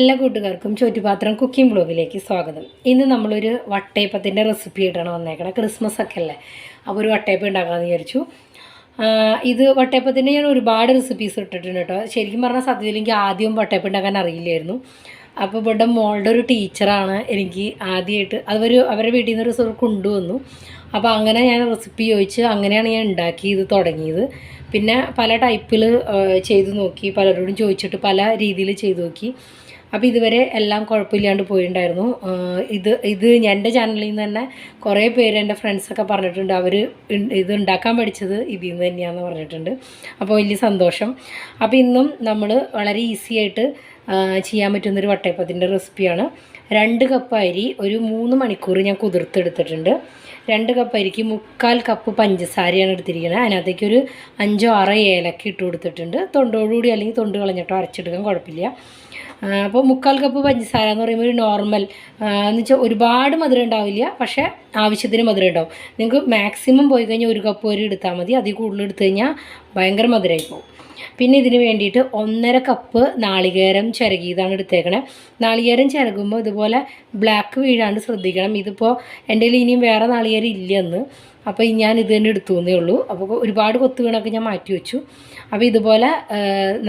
എല്ലാ കൂട്ടുകാർക്കും ചോറ്റുപാത്രം കുക്കിംഗ് ബ്ലോഗിലേക്ക് സ്വാഗതം. ഇന്ന് നമ്മളൊരു വട്ടയപ്പത്തിന്റെ റെസിപ്പി ഇട്ടാണ് വന്നേക്കണത് ക്രിസ്മസ് ഒക്കെ അല്ലേ? അപ്പോൾ ഒരു വട്ടയപ്പം ഉണ്ടാക്കാമെന്ന് വിചാരിച്ചു. ഇത് വട്ടയപ്പത്തിന്റെ ഞാൻ ഒരുപാട് റെസിപ്പീസ് ഇട്ടിട്ടുണ്ട് കേട്ടോ. ശരിക്കും പറഞ്ഞാൽ സത്യത്തിൽ എനിക്ക് ആദ്യം വട്ടയപ്പം ഉണ്ടാക്കാൻ അറിയില്ലായിരുന്നു. അപ്പോൾ ഇവിടെ മോളുടെ ഒരു ടീച്ചറാണ് എനിക്ക് ആദ്യമായിട്ട് അവർ അവരുടെ വീട്ടിൽ നിന്ന് ഒരു കൊണ്ടുവന്നു. അപ്പോൾ അങ്ങനെ ഞാൻ റെസിപ്പി ചോദിച്ച് അങ്ങനെയാണ് ഞാൻ ഉണ്ടാക്കി ഇത് തുടങ്ങിയത്. പിന്നെ പല ടൈപ്പിൽ ചെയ്തു നോക്കി. പലരോടും ചോദിച്ചിട്ട് പല രീതിയിൽ ചെയ്തു നോക്കി. അപ്പോൾ ഇതുവരെ എല്ലാം കുഴപ്പമില്ലാണ്ട് പോയിട്ടുണ്ടായിരുന്നു ഇത് ഇത് എന്റെ ചാനലിൽ നിന്ന് തന്നെ കുറേ പേര് എന്റെ ഫ്രണ്ട്സൊക്കെ പറഞ്ഞിട്ടുണ്ട്. അവർ ഇത് ഉണ്ടാക്കാൻ പഠിച്ചത് ഇതിൽ നിന്ന് തന്നെയാണെന്ന് പറഞ്ഞിട്ടുണ്ട്. അപ്പോൾ വലിയ സന്തോഷം. അപ്പോൾ ഇന്നും നമ്മൾ വളരെ ഈസി ആയിട്ട് ചെയ്യാൻ പറ്റുന്നൊരു വട്ടയപ്പത്തിന്റെ റെസിപ്പിയാണ് രണ്ട് കപ്പ് അരി ഒരു മൂന്ന് മണിക്കൂർ ഞാൻ കുതിർത്തെടുത്തിട്ടുണ്ട്. രണ്ട് കപ്പ് അരിക്ക് മുക്കാൽ കപ്പ് പഞ്ചസാരയാണ് എടുത്തിരിക്കുന്നത്. അതിനകത്തേക്ക് ഒരു അഞ്ചോ ആറോ ഏലക്ക ഇട്ട് കൊടുത്തിട്ടുണ്ട്. തൊണ്ടോടുകൂടി അല്ലെങ്കിൽ തൊണ്ട് കളഞ്ഞിട്ടോ അരച്ചെടുക്കാൻ കുഴപ്പമില്ല. അപ്പോൾ മുക്കാൽ കപ്പ് പഞ്ചസാര എന്ന് പറയുമ്പോൾ ഒരു നോർമൽ എന്ന് വെച്ചാൽ ഒരുപാട് മധുരം ഉണ്ടാവില്ല പക്ഷേ ആവശ്യത്തിന് മധുരം ഉണ്ടാവും. നിങ്ങൾക്ക് മാക്സിമം പോയി കഴിഞ്ഞാൽ ഒരു കപ്പ് വരെ എടുത്താൽ മതി. അതിൽ കൂടുതൽ എടുത്തു കഴിഞ്ഞാൽ ഭയങ്കര മധുരമായി പോകും പിന്നെ ഇതിന് വേണ്ടിയിട്ട് ഒന്നര കപ്പ് നാളികേരം ചിരകിയതാണ് എടുത്തേക്കണേ. നാളികേരം ചിരകുമ്പോൾ ഇതുപോലെ ബ്ലാക്ക് വീഴാണ്ട് ശ്രദ്ധിക്കണം. ഇതിപ്പോൾ എന്റെ കയ്യിൽ ഇനിയും വേറെ നാളികേരം ഇല്ലെന്ന്. അപ്പോൾ ഞാൻ ഇത് തന്നെ എടുത്തു എന്നേ ഉള്ളൂ. അപ്പോൾ ഒരുപാട് കൊത്തു വീണൊക്കെ ഞാൻ മാറ്റി വെച്ചു. അപ്പോൾ ഇതുപോലെ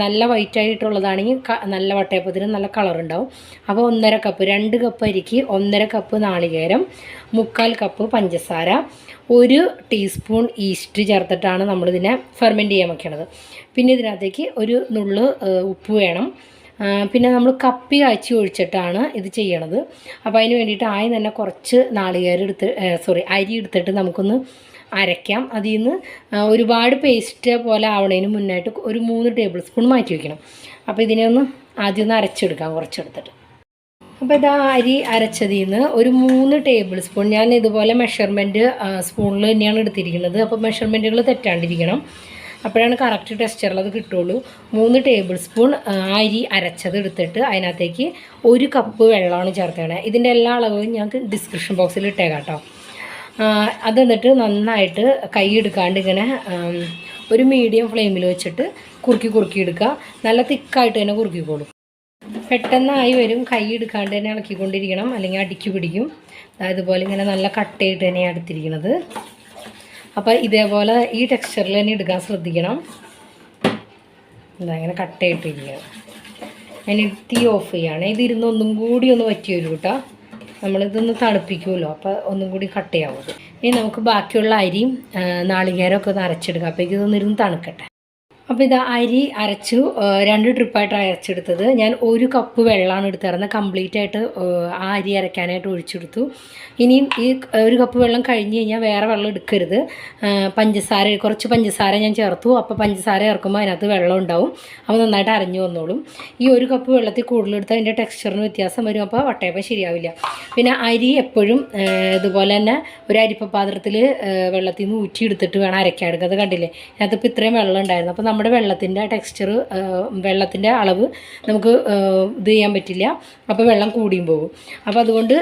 നല്ല വൈറ്റ് ആയിട്ടുള്ളതാണെങ്കിൽ നല്ല വട്ടയപ്പത്തിന് നല്ല കളർ ഉണ്ടാവും. അപ്പോൾ ഒന്നര കപ്പ് രണ്ട് കപ്പ് അരിക്ക് ഒന്നര കപ്പ് നാളികേരം മുക്കാൽ കപ്പ് പഞ്ചസാര ഒരു ടീസ്പൂൺ ഈസ്റ്റ് ചേർത്തിട്ടാണ് നമ്മളിതിനെ ഫെർമെന്റ് ചെയ്യാൻ വയ്ക്കണത് പിന്നെ ഇതിനകത്തേക്ക് ഒരു നുള്ളു ഉപ്പ് വേണം. പിന്നെ നമ്മൾ കപ്പി കാച്ചി ഒഴിച്ചിട്ടാണ് ഇത് ചെയ്യണത്. അപ്പോൾ അതിന് വേണ്ടിയിട്ട് ആയി തന്നെ കുറച്ച് നാളികേരം എടുത്ത് സോറി അരി എടുത്തിട്ട് നമുക്കൊന്ന് അരയ്ക്കാം. അതിൽ നിന്ന് ഒരുപാട് പേസ്റ്റ് പോലെ ആവണതിന് മുന്നായിട്ട് ഒരു മൂന്ന് ടേബിൾ സ്പൂൺ മാറ്റി വയ്ക്കണം അപ്പോൾ ഇതിനെ ഒന്ന് ആദ്യം ഒന്ന് അരച്ചെടുക്കാം കുറച്ചെടുത്തിട്ട്. അപ്പോൾ ഇതാ അരി അരച്ചതിൽ നിന്ന് ഒരു മൂന്ന് ടേബിൾ സ്പൂൺ ഞാൻ ഇതുപോലെ മെഷർമെന്റ് സ്പൂണിൽ തന്നെയാണ് എടുത്തിരിക്കുന്നത്. അപ്പോൾ മെഷർമെന്റുകൾ തെറ്റാണ്ടിരിക്കണം. അപ്പോഴാണ് കറക്റ്റ് ടെക്സ്ചറിൽ അത് കിട്ടുള്ളൂ. മൂന്ന് ടേബിൾ സ്പൂൺ അരി അരച്ചത് എടുത്തിട്ട് അതിനകത്തേക്ക് ഒരു കപ്പ് വെള്ളമാണ് ചേർത്തേണേ ഇതിന്റെ എല്ലാ അളവും ഞങ്ങൾക്ക് ഡിസ്ക്രിപ്ഷൻ ബോക്സിൽ ഇട്ടേക്കാം കേട്ടോ അതെന്നിട്ട് നന്നായിട്ട് കൈ എടുക്കാണ്ട് ഇങ്ങനെ ഒരു മീഡിയം ഫ്ലെയിമിൽ വെച്ചിട്ട് കുറുക്കി കുറുക്കി എടുക്കുക. നല്ല തിക്കായിട്ട് തന്നെ കുറുക്കിക്കോളും. പെട്ടെന്നായി വരും. കൈ എടുക്കാണ്ട് തന്നെ ഇളക്കിക്കൊണ്ടിരിക്കണം. അല്ലെങ്കിൽ അടുക്കി പിടിക്കും. അതുപോലെ ഇങ്ങനെ നല്ല കട്ടയിട്ട് തന്നെയാണ് എടുത്തിരിക്കുന്നത് അപ്പോൾ ഇതേപോലെ ഈ ടെക്സ്ചറിൽ തന്നെ എടുക്കാൻ ശ്രദ്ധിക്കണം. എന്താ ഇങ്ങനെ കട്ടയിട്ടിരിക്കണം ഞാൻ തീ ഓഫ് ചെയ്യാണ്. ഇത് ഇരുന്ന് ഒന്നും കൂടി ഒന്ന് പറ്റി വരും കേട്ടോ നമ്മളിതൊന്ന് തണുപ്പിക്കുമല്ലോ. അപ്പോൾ ഒന്നും കൂടി കട്ടയാവും. ഇനി നമുക്ക് ബാക്കിയുള്ള അരിയും നാളികേരമൊക്കെ ഒന്ന് അരച്ചെടുക്കാം. അപ്പോൾ ഇതൊന്നിരുന്ന് തണുക്കട്ടെ. അപ്പോൾ ഇത് അരി അരച്ചു രണ്ട് ട്രിപ്പായിട്ട് അരച്ചെടുത്തത്. ഞാൻ ഒരു കപ്പ് വെള്ളമാണ് എടുത്തിരുന്നത്. കംപ്ലീറ്റ് ആയിട്ട് ആ, അരി അരയ്ക്കാനായിട്ട് ഒഴിച്ചെടുത്തു. ഇനിയും ഈ ഒരു കപ്പ് വെള്ളം കഴിഞ്ഞ് കഴിഞ്ഞാൽ വേറെ വെള്ളം എടുക്കരുത്. പഞ്ചസാര കുറച്ച് പഞ്ചസാര ഞാൻ ചേർത്തു. അപ്പോൾ പഞ്ചസാര ചേർക്കുമ്പോൾ അതിനകത്ത് വെള്ളം ഉണ്ടാവും. അപ്പോൾ നന്നായിട്ട് അരഞ്ഞു വന്നോളും. ഈ ഒരു കപ്പ് വെള്ളത്തിൽ കൂടുതലെടുത്താൽ അതിന്റെ ടെക്സ്ചറിന് വ്യത്യാസം വരും. അപ്പോൾ വട്ടയപ്പം ശരിയാവില്ല. പിന്നെ അരി എപ്പോഴും ഇതുപോലെ തന്നെ ഒരു അരിപ്പ പാത്രത്തിൽ വെള്ളത്തിൽ നിന്ന് ഊറ്റി എടുത്തിട്ട് വേണം അരയ്ക്കാൻ എടുക്കുന്നത് കണ്ടില്ലേ? അതിനകത്ത് ഇപ്പോൾ ഇത്രയും വെള്ളം ഉണ്ടായിരുന്നു. അപ്പോൾ നമ്മുടെ വെള്ളത്തിന്റെ ടെക്സ്ചർ വെള്ളത്തിന്റെ അളവ് നമുക്ക് ഇത് ചെയ്യാൻ പറ്റില്ല. അപ്പോൾ വെള്ളം കൂടിയും പോകും. അപ്പോൾ അതുകൊണ്ട്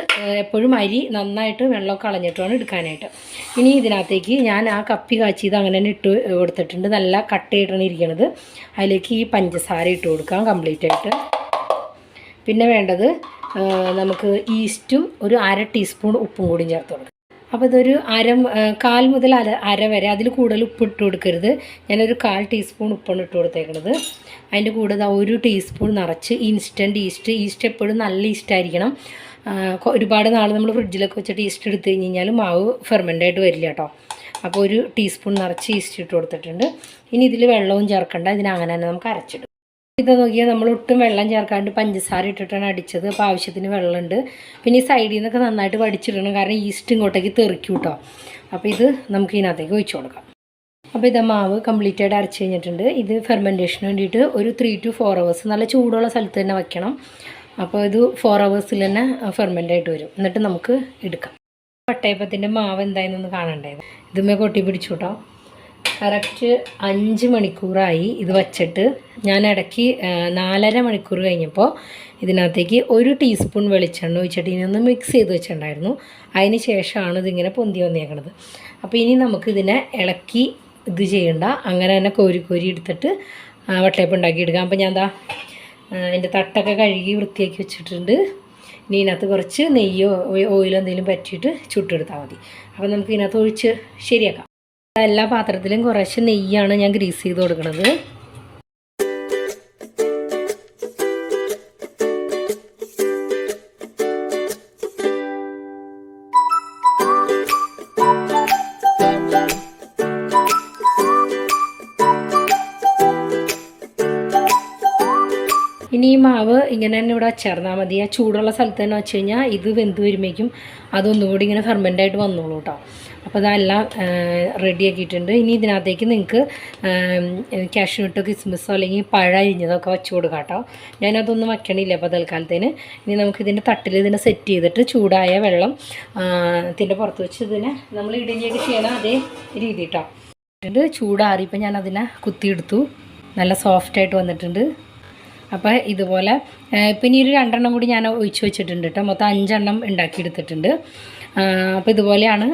എപ്പോഴും അരി നന്നായിട്ട് വെള്ളം കളഞ്ഞിട്ട് വേണം എടുക്കാനായിട്ട്. ഇനി ഇതിനകത്തേക്ക് ഞാൻ ആ കപ്പി കാച്ചി കാച്ചിയത് അങ്ങനെ തന്നെ ഇട്ട് കൊടുത്തിട്ടുണ്ട്. നല്ല കട്ടയിട്ടാണ് ഇരിക്കണത്. അതിലേക്ക് ഈ പഞ്ചസാര ഇട്ട് കൊടുക്കാം കംപ്ലീറ്റ് ആയിട്ട്. പിന്നെ വേണ്ടത് നമുക്ക് ഈസ്റ്റും ഒരു അര ടീസ്പൂൺ ഉപ്പും കൂടി ചേർത്ത് കൊടുക്കാം. അപ്പോൾ ഇതൊരു അര കാൽ മുതൽ അര അര വരെ അതിൽ കൂടുതൽ ഉപ്പ് ഇട്ട് കൊടുക്കരുത്. ഞാനൊരു കാൽ ടീസ്പൂൺ ഉപ്പാണ് ഇട്ട് കൊടുത്തേക്കണത്. അതിന്റെ കൂടെ ഒരു ടീസ്പൂൺ നിറച്ച് ഇൻസ്റ്റന്റ് ഈസ്റ്റ് ഈസ്റ്റ് എപ്പോഴും നല്ല ഈസ്റ്റ് ആയിരിക്കണം. ഒരുപാട് നാൾ നമ്മൾ ഫ്രിഡ്ജിലൊക്കെ വെച്ചിട്ട് ഈസ്റ്റ് എടുത്ത് കഴിഞ്ഞ് കഴിഞ്ഞാൽ മാവ് ഫെർമെന്റ് ആയിട്ട് വരില്ല കേട്ടോ അപ്പോൾ ഒരു ടീസ്പൂൺ നിറച്ച് ഈസ്റ്റ് ഇട്ട് കൊടുത്തിട്ടുണ്ട്. ഇനി ഇതിൽ വെള്ളവും ചേർക്കണ്ട. ഇതിനങ്ങനെ തന്നെ നമുക്ക് അരച്ചിടും. ഇത് നോക്കിയാൽ നമ്മൾ ഒട്ടും വെള്ളം ചേർക്കാണ്ട് പഞ്ചസാര ഇട്ടിട്ടാണ് അടിച്ചത്. അപ്പോൾ ആവശ്യത്തിന് വെള്ളമുണ്ട്. പിന്നെ ഈ സൈഡിൽ നിന്നൊക്കെ നന്നായിട്ട് വടിച്ചിടണം. കാരണം ഈസ്റ്റ് ഇങ്ങോട്ടേക്ക് തെറിക്കും കേട്ടോ അപ്പോൾ ഇത് നമുക്ക് ഇതിനകത്തേക്ക് ഒഴിച്ചു കൊടുക്കാം. അപ്പോൾ ഇത് മാവ് കംപ്ലീറ്റ് ആയിട്ട് അരച്ച് കഴിഞ്ഞിട്ടുണ്ട്. ഇത് ഫെർമെന്റേഷന് വേണ്ടിയിട്ട് ഒരു ത്രീ ടു ഫോർ ഹവേഴ്സ് നല്ല ചൂടുള്ള സ്ഥലത്ത് തന്നെ വെക്കണം. അപ്പോൾ ഇത് ഫോർ ഹവേഴ്സിൽ തന്നെ ഫെർമെന്റ് ആയിട്ട് വരും. എന്നിട്ട് നമുക്ക് എടുക്കാം. പട്ടയപ്പത്തിന്റെ മാവ് എന്തായെന്നൊന്ന് കാണണ്ടായിരുന്നു ഇതുമേ കൊട്ടി പിടിച്ചു കേട്ടോ കറക്റ്റ് അഞ്ച് മണിക്കൂറായി ഇത് വച്ചിട്ട് ഞാൻ ഇടയ്ക്ക് നാലര മണിക്കൂർ കഴിഞ്ഞപ്പോൾ ഇതിനകത്തേക്ക് ഒരു ടീസ്പൂൺ വെളിച്ചെണ്ണ ഒഴിച്ചിട്ട് ഇനി ഒന്ന് മിക്സ് ചെയ്ത് വെച്ചിട്ടുണ്ടായിരുന്നു. അതിന് ശേഷമാണ് ഇതിങ്ങനെ പൊന്തി വന്നേക്കണത്. അപ്പോൾ ഇനി നമുക്കിതിനെ ഇളക്കി ഇത് ചെയ്യണ്ട. അങ്ങനെ തന്നെ കോരി കോരി എടുത്തിട്ട് വട്ടയപ്പം ഉണ്ടാക്കി എടുക്കാം. അപ്പോൾ ഞാൻ എന്താ അതിന്റെ തട്ടൊക്കെ കഴുകി വൃത്തിയാക്കി വെച്ചിട്ടുണ്ട്. ഇനി ഇതിനകത്ത് കുറച്ച് നെയ്യോ ഓയിലോ എന്തെങ്കിലും പറ്റിയിട്ട് ചുട്ടെടുത്താൽ മതി. അപ്പോൾ നമുക്ക് ഇതിനകത്ത് ഒഴിച്ച് ശരിയാക്കാം. എല്ലാ പാത്രത്തിലും കുറച്ച് നെയ്യാണ് ഞാൻ ഗ്രീസ് ചെയ്ത് കൊടുക്കുന്നത് ഇനി ഈ മാവ് ഇങ്ങനെ തന്നെ ഇവിടെ ചേർന്നാൽ മതി. ആ ചൂടുള്ള സ്ഥലത്ത് തന്നെ വെച്ച് കഴിഞ്ഞാൽ ഇത് വെന്ത് വരുമ്പോഴേക്കും അതൊന്നുകൂടി ഇങ്ങനെ ഫെർമെന്റായിട്ട് വന്നോളൂ കേട്ടോ അപ്പോൾ അതെല്ലാം റെഡി ആക്കിയിട്ടുണ്ട്. ഇനി ഇതിനകത്തേക്ക് നിങ്ങൾക്ക് കാഷ്യൂട്ടോ കിസ്മിസോ അല്ലെങ്കിൽ പഴ അരിഞ്ഞതൊക്കെ വെച്ച് കൊടുക്കാം കേട്ടോ ഞാനതൊന്നും വയ്ക്കണില്ല അപ്പോൾ തൽക്കാലത്തേന്. ഇനി നമുക്ക് ഇതിന്റെ തട്ടിൽ ഇതിനെ സെറ്റ് ചെയ്തിട്ട് ചൂടായ വെള്ളം ഇതിന്റെ പുറത്ത് വെച്ച് ഇതിനെ നമ്മൾ ഇഡലിയൊക്കെ ചെയ്യണം അതേ രീതി കേട്ടോ ചൂടാറിയപ്പോൾ ഞാൻ അതിനെ കുത്തിയെടുത്തു. നല്ല സോഫ്റ്റായിട്ട് വന്നിട്ടുണ്ട്. അപ്പോൾ ഇതുപോലെ പിന്നെ ഒരു രണ്ടെണ്ണം കൂടി ഞാൻ ഒഴിച്ചു വെച്ചിട്ടുണ്ട് കേട്ടോ. മൊത്തം അഞ്ചെണ്ണം ഉണ്ടാക്കിയെടുത്തിട്ടുണ്ട്. അപ്പോൾ ഇതുപോലെയാണ്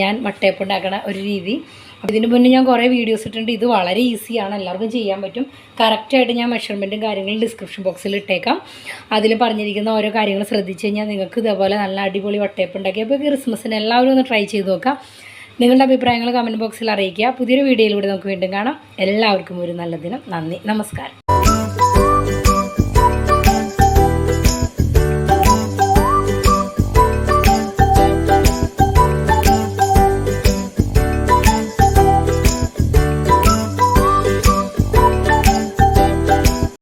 ഞാൻ മട്ടയപ്പം ഉണ്ടാക്കുന്ന ഒരു രീതി. അപ്പോൾ ഇതിന് മുന്നേ ഞാൻ കുറേ വീഡിയോസ് ഇട്ടിട്ടുണ്ട്. ഇത് വളരെ ഈസിയാണ് എല്ലാവർക്കും ചെയ്യാൻ പറ്റും. കറക്റ്റായിട്ട് ഞാൻ മെഷർമെന്റും കാര്യങ്ങളും ഡിസ്ക്രിപ്ഷൻ ബോക്സിൽ ഇട്ടേക്കാം. അതിൽ പറഞ്ഞിരിക്കുന്ന ഓരോ കാര്യങ്ങൾ ശ്രദ്ധിച്ച് കഴിഞ്ഞാൽ നിങ്ങൾക്ക് ഇതേപോലെ നല്ല അടിപൊളി വട്ടയപ്പം ഉണ്ടാക്കി അപ്പോൾ ക്രിസ്മസിന് എല്ലാവരും ഒന്ന് ട്രൈ ചെയ്ത് നോക്കാം. നിങ്ങളുടെ അഭിപ്രായങ്ങൾ കമന്റ് ബോക്സിൽ അറിയിക്കുക. പുതിയൊരു വീഡിയോയിലൂടെ നമുക്ക് വീണ്ടും കാണാം. എല്ലാവർക്കും ഒരു നല്ല ദിനം. നന്ദി. നമസ്കാരം.